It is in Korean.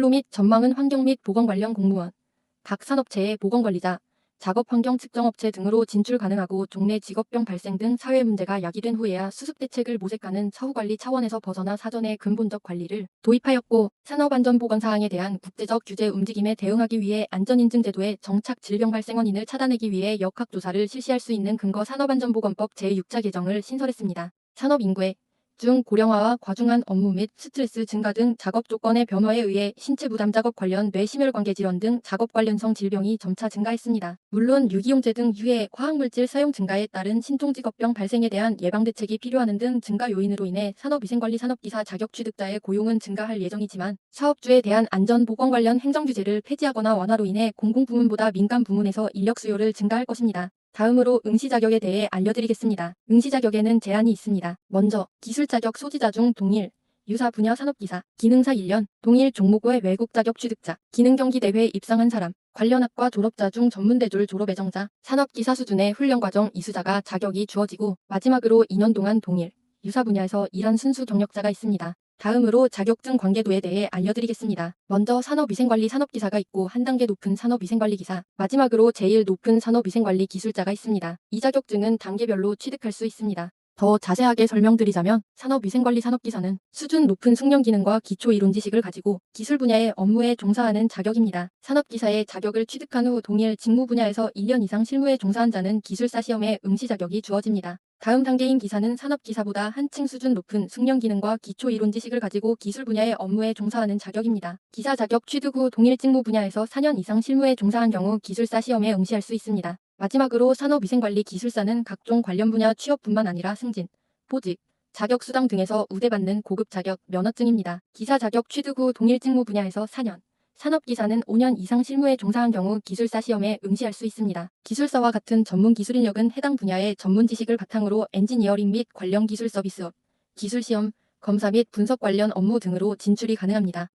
진로 및 전망은 환경 및 보건 관련 공무원, 각 산업체의 보건관리자, 작업환경 측정업체 등으로 진출 가능하고 종래 직업병 발생 등 사회 문제가 야기된 후에야 수습 대책을 모색하는 사후관리 차원에서 벗어나 사전에 근본적 관리를 도입하였고 산업안전보건 사항에 대한 국제적 규제 움직임에 대응하기 위해 안전인증제도의 정착 질병 발생 원인을 차단하기 위해 역학조사를 실시할 수 있는 근거 산업안전보건법 제6차 개정을 신설했습니다. 산업인구의 중 고령화와 과중한 업무 및 스트레스 증가 등 작업 조건의 변화에 의해 신체 부담 작업 관련 뇌심혈관계 질환 등 작업 관련성 질병이 점차 증가했습니다. 물론 유기용제 등 유해 화학물질 사용 증가에 따른 신통직업병 발생에 대한 예방 대책이 필요하는 등 증가 요인으로 인해 산업위생관리 산업기사 자격 취득자의 고용은 증가할 예정이지만 사업주에 대한 안전보건 관련 행정규제를 폐지하거나 완화로 인해 공공부문보다 민간 부문에서 인력 수요를 증가할 것입니다. 다음으로 응시 자격에 대해 알려드리겠습니다. 응시 자격에는 제한이 있습니다. 먼저 기술 자격 소지자 중 동일, 유사 분야 산업기사, 기능사 1년, 동일 종목의 외국 자격 취득자, 기능경기대회 입상한 사람, 관련 학과 졸업자 중 전문대졸 졸업 예정자, 산업기사 수준의 훈련과정 이수자가 자격이 주어지고 마지막으로 2년 동안 동일, 유사 분야에서 일한 순수 경력자가 있습니다. 다음으로 자격증 관계도에 대해 알려드리겠습니다. 먼저 산업위생관리 산업기사가 있고 한 단계 높은 산업위생관리 기사, 마지막으로 제일 높은 산업위생관리 기술자가 있습니다. 이 자격증은 단계별로 취득할 수 있습니다. 더 자세하게 설명드리자면 산업위생관리 산업기사는 수준 높은 숙련 기능과 기초 이론 지식을 가지고 기술 분야의 업무에 종사하는 자격입니다. 산업기사의 자격을 취득한 후 동일 직무 분야에서 1년 이상 실무에 종사한 자는 기술사 시험에 응시 자격이 주어집니다. 다음 단계인 기사는 산업기사보다 한층 수준 높은 숙련 기능과 기초 이론 지식을 가지고 기술 분야의 업무에 종사하는 자격입니다. 기사 자격 취득 후 동일 직무 분야에서 4년 이상 실무에 종사한 경우 기술사 시험에 응시할 수 있습니다. 마지막으로 산업위생관리 기술사는 각종 관련 분야 취업뿐만 아니라 승진, 보직, 자격 수당 등에서 우대받는 고급 자격 면허증입니다. 기사 자격 취득 후 동일 직무 분야에서 4년, 산업기사는 5년 이상 실무에 종사한 경우 기술사 시험에 응시할 수 있습니다. 기술사와 같은 전문 기술 인력은 해당 분야의 전문 지식을 바탕으로 엔지니어링 및 관련 기술 서비스업, 기술 시험, 검사 및 분석 관련 업무 등으로 진출이 가능합니다.